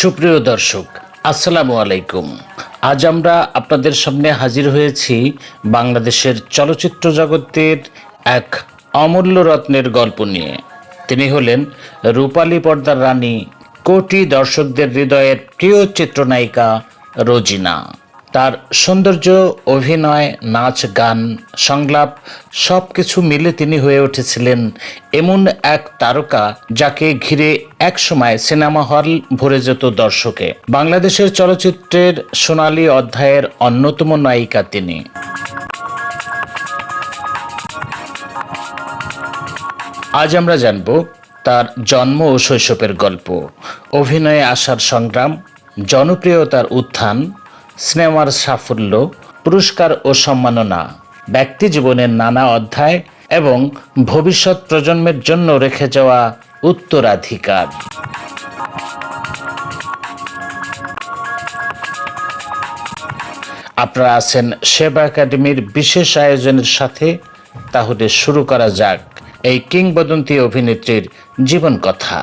সুপ্রিয় দর্শক, আসসালামু আলাইকুম। আজ আমরা আপনাদের সামনে হাজির হয়েছি বাংলাদেশের চলচ্চিত্র জগতের এক অমূল্য রত্নের গল্প নিয়ে। তিনি হলেন রূপালী পর্দার রানী কোটি দর্শকদের হৃদয়ের প্রিয় চিত্রনায়িকা রোজিনা। তার সৌন্দর্য, অভিনয়, নাচ, গান, সংলাপ সব কিছু মিলে তিনি হয়ে উঠেছিলেন এমন এক তারকা যাকে ঘিরে একসময় সিনেমা হল ভরে যেত দর্শকে। বাংলাদেশের চলচ্চিত্রের সোনালী অধ্যায়ের অন্যতম নায়িকা তিনি। আজ আমরা জানব তার জন্ম ও শৈশবের গল্প, অভিনয়ে আসার সংগ্রাম, জনপ্রিয়তার উত্থান সিনেমার সাফল্য, পুরস্কার ও সম্মাননা, ব্যক্তি জীবনের নানা অধ্যায় এবং ভবিষ্যৎ প্রজন্মের জন্য রেখে যাওয়া উত্তরাধিকার। আপনারা আছেন সেবা একাডেমির বিশেষ আয়োজনের সাথে, তাহলে শুরু করা যাক এই কিংবদন্তি অভিনেত্রীর জীবন কথা।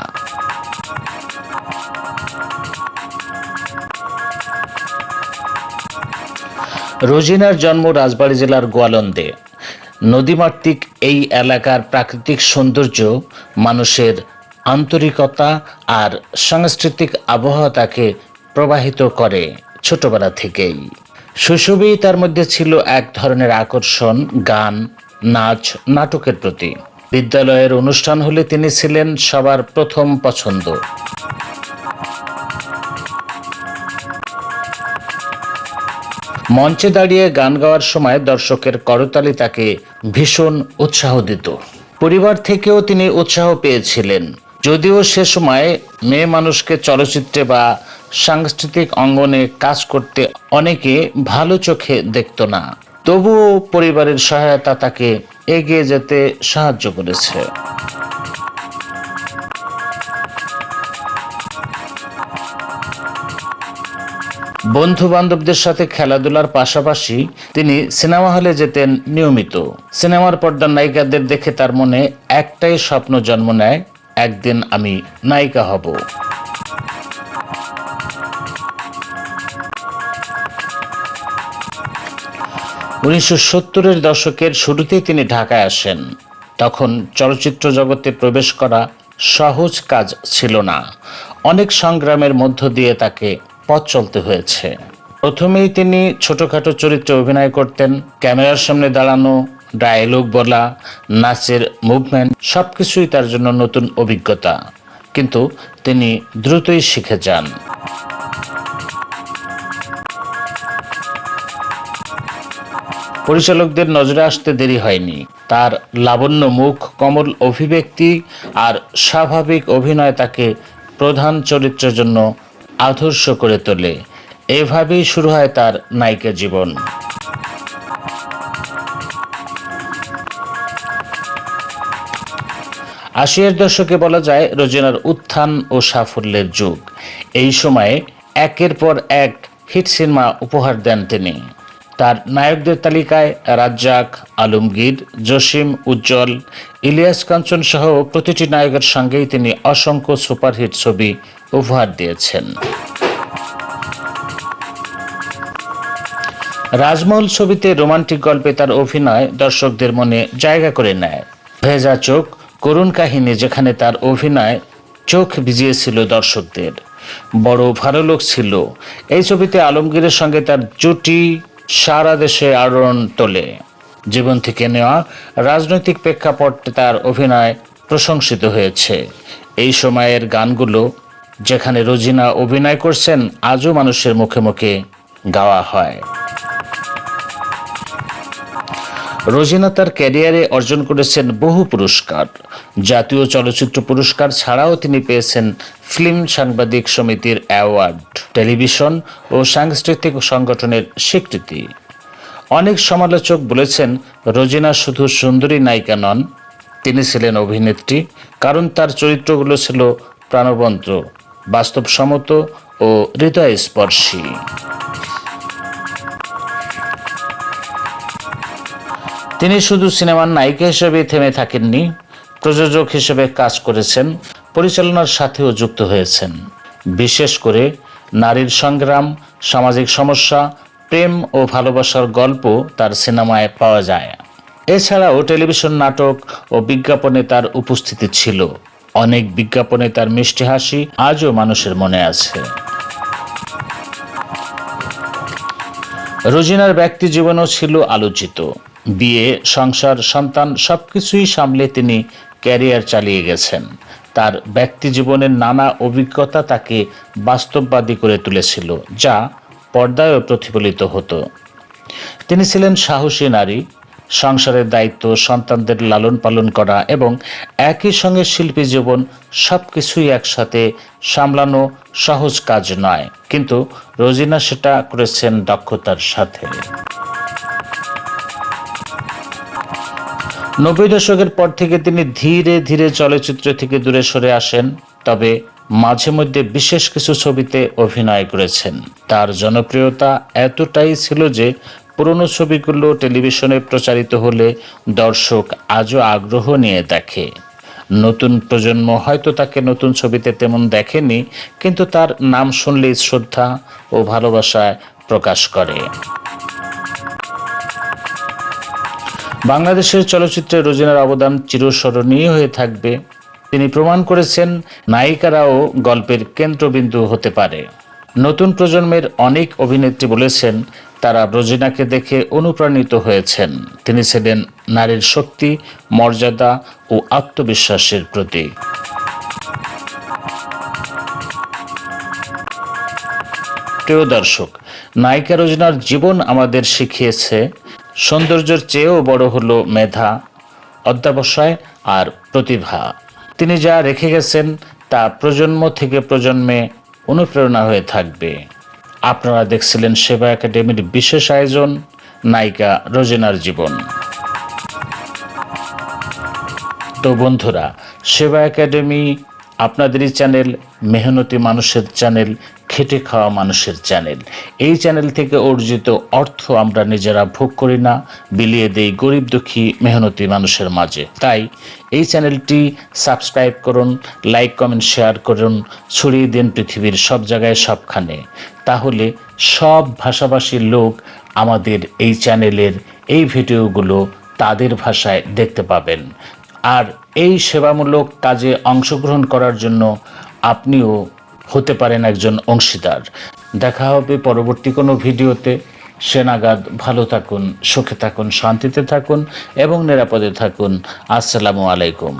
রোজিনার জন্ম রাজবাড়ী জেলার গোয়ালন্দে। নদীমাতৃক এই এলাকার প্রাকৃতিক সৌন্দর্য, মানুষের আন্তরিকতা আর সাংস্কৃতিক আবহাওয়া তাকে প্রবাহিত করে ছোটবেলা থেকেই। শৈশবেই তার মধ্যে ছিল এক ধরনের আকর্ষণ, গান, নাচ, নাটকের প্রতি। বিদ্যালয়ের অনুষ্ঠান হলে তিনি ছিলেন সবার প্রথম পছন্দ। মঞ্চে দাঁড়িয়ে গান গাওয়ার সময় দর্শকের করতালি তাকে ভীষণ উৎসাহ দিত। পরিবার থেকেও তিনি উৎসাহ পেয়েছিলেন। যদিও সে সময় মেয়ে মানুষকে চলচ্চিত্রে বা সাংস্কৃতিক অঙ্গনে কাজ করতে অনেকে ভালো চোখে দেখত না। তবুও পরিবারের সহায়তা তাকে এগিয়ে যেতে সাহায্য করেছে। বন্ধু বান্ধবদের সাথে খেলাধুলার পাশাপাশি তিনি সিনেমা হলে যেতেন নিয়মিত। সিনেমার পর্দার নায়িকাদের দেখে তার মনে একটাই স্বপ্ন জন্ম নেয়, একদিন আমি নায়িকা হব। উনিশশো সত্তরের দশকের শুরুতেই তিনি ঢাকায় আসেন। তখন চলচ্চিত্র জগতে প্রবেশ করা সহজ কাজ ছিল না। অনেক সংগ্রামের মধ্য দিয়ে তাকে পথ চলতে হয়েছে। প্রথমেই তিনি ছোটখাটো চরিত্রে অভিনয় করতেন, ক্যামেরার সামনে দাঁড়ানো ডায়লগ বলা, নাচের মুভমেন্ট সবকিছুই তার জন্য নতুন অভিজ্ঞতা। কিন্তু তিনি দ্রুতই শিখে যান। পরিচালকদের নজরে আসতে দেরি হয়নি। তার লাবণ্য মুখ, কমল অভিব্যক্তি আর স্বাভাবিক অভিনয় তাকে প্রধান চরিত্রের জন্য আদর্শ করে তোলে। এভাবেই শুরু হয় তার নায়িকা জীবন। আশিয়ার দশকে বলা যায় রোজিনার উত্থান ও সাফল্যের যুগ। এই সময়ে একের পর এক হিট সিনেমা উপহার দেন তিনি। তার নায়কদের তালিকায় রাজ্জাক, আলমগীর, জসিম, উজ্জ্বল, ইলিয়াস কাঞ্চন সহ প্রতিটি নায়কের সঙ্গেই তিনি অসংখ্য সুপারহিট ছবি উপহার দিয়েছেন। রাজমহল ছবিতে রোমান্টিক গল্পে তার অভিনয় দর্শকদের মনে জায়গা করে নেয়। ভেজা চোখ, করুণ কাহিনী যেখানে তার অভিনয় চোখ ভিজিয়েছিল দর্শকদের। বড় ভালো লোক ছিল। এই ছবিতে আলমগীরের সঙ্গে তার জুটি সারা দেশে আলোড়ন তোলে। জীবন থেকে নেওয়া রাজনৈতিক প্রেক্ষাপটে তার অভিনয় প্রশংসিত হয়েছে। এই সময়ের গানগুলো, যেখানে রোজিনা অভিনয় করছেন, আজও মানুষের মুখে মুখে গাওয়া হয়। রোজিনা তার ক্যারিয়ারে অর্জন করেছেন বহু পুরস্কার। জাতীয় চলচ্চিত্র পুরস্কার ছাড়াও তিনি পেয়েছেন ফিল্ম সাংবাদিক সমিতির অ্যাওয়ার্ড, টেলিভিশন ও সাংস্কৃতিক সংগঠনের স্বীকৃতি। অনেক সমালোচক বলেছেন, রোজিনা শুধু সুন্দরী নায়িকা নন, তিনি ছিলেন অভিনেত্রী, কারণ তার চরিত্রগুলো ছিল প্রাণবন্ত, বাস্তবসম্মত ও হৃদয়স্পর্শী। তিনি শুধু সিনেমার নায়িকা হিসেবে থেমে থাকেননি, প্রযোজক হিসেবে কাজ করেছেন, পরিচালনার সাথেও যুক্ত হয়েছেন। বিশেষ করে নারীর সংগ্রাম, সামাজিক সমস্যা, প্রেম ও ভালোবাসার গল্প তার সিনেমায় পাওয়া যায়। এছাড়াও টেলিভিশন নাটক ও বিজ্ঞাপনে তার উপস্থিতি ছিল। অনেক বিজ্ঞাপনে তার মিষ্টি হাসি আজও মানুষের মনে আছে। রোজিনার ব্যক্তি জীবনও ছিল আলোচিত। বিয়ে, সংসার, সন্তান সবকিছুই সামলে তিনি ক্যারিয়ার চালিয়ে গেছেন। তার ব্যক্তি জীবনের নানা অভিজ্ঞতা তাকে বাস্তববাদী করে তুলেছিল, যা পর্দায়ও প্রতিফলিত হতো। তিনি ছিলেন সাহসী নারী, সংসারের দায়িত্ব, সন্তানদের লালন পালন করা এবং একই সঙ্গে শিল্পী জীবন সব কিছুই একসাথে সামলানো সহজ কাজ নয়, কিন্তু রোজিনা সেটা করেছেন দক্ষতার সাথে। নব্বই দশকের পর থেকে তিনি ধীরে ধীরে চলচ্চিত্র থেকে দূরে সরে আসেন, তবে মাঝে মধ্যে বিশেষ কিছু ছবিতে অভিনয় করেছেন। তার জনপ্রিয়তা এতটাই ছিল যে পুরনো ছবিগুলো টেলিভিশনে প্রচারিত হলে দর্শক আজও আগ্রহ নিয়ে দেখে। নতুন প্রজন্ম হয়তো তাকে নতুন ছবিতে তেমন দেখেনি, কিন্তু তার নাম শুনলেই শ্রদ্ধা ও ভালোবাসায় প্রকাশ করে। বাংলাদেশের চলচ্চিত্রে রোজিনার অবদান চিরস্মরণীয় হয়ে থাকবে। তিনি প্রমাণ করেছেন, নায়িকারাও গল্পের কেন্দ্রবিন্দু হতে পারে। নতুন প্রজন্মের অনেক অভিনেত্রী বলেছেন, তারা রোজিনাকে দেখে অনুপ্রাণিত হয়েছেন। তিনি ছিলেন নারীর শক্তি, মর্যাদা ও আত্মবিশ্বাসের প্রতীক। প্রিয় দর্শক, নায়িকা রোজনার জীবন আমাদের শিখিয়েছে সৌন্দর্যের চেয়েও বড় হলো মেধা, অধ্যাবসায় আর প্রতিভা। তিনি যা রেখে গেছেন, তা প্রজন্ম থেকে প্রজন্মে অনুপ্রেরণা হয়ে থাকবে। আপনারা দেখছিলেন সেবা একাডেমির বিশেষ আয়োজন, নায়িকা রোজেনার জীবন। তো বন্ধুরা, সেবা একাডেমি আপনাদেরই চ্যানেল মেহনতি মানুষের চ্যানেল, খেটে খাওয়া মানুষের চ্যানেল। এই চ্যানেল থেকে অর্জিত অর্থ আমরা নিজেরা ভোগ করি না, বিলিয়ে দেই গরিব দুঃখী মেহনতি মানুষের মাঝে। তাই এই চ্যানেলটি সাবস্ক্রাইব করুন, লাইক, কমেন্ট, শেয়ার করুন, ছড়িয়ে দিন পৃথিবীর সব জায়গায় সবখানে। তাহলে সব ভাষাভাষীর লোক আমাদের এই চ্যানেলের এই ভিডিওগুলো তাদের ভাষায় দেখতে পাবেন। আর এই সেবামূলক কাজে অংশগ্রহণ করার জন্য আপনিও হতে পারেন একজন অংশীদার। দেখা হবে পরবর্তী কোনো ভিডিওতে। সেনাগাদ, ভালো থাকুন, সুখে থাকুন, শান্তিতে থাকুন এবং নিরাপদে থাকুন। আসসালামু আলাইকুম।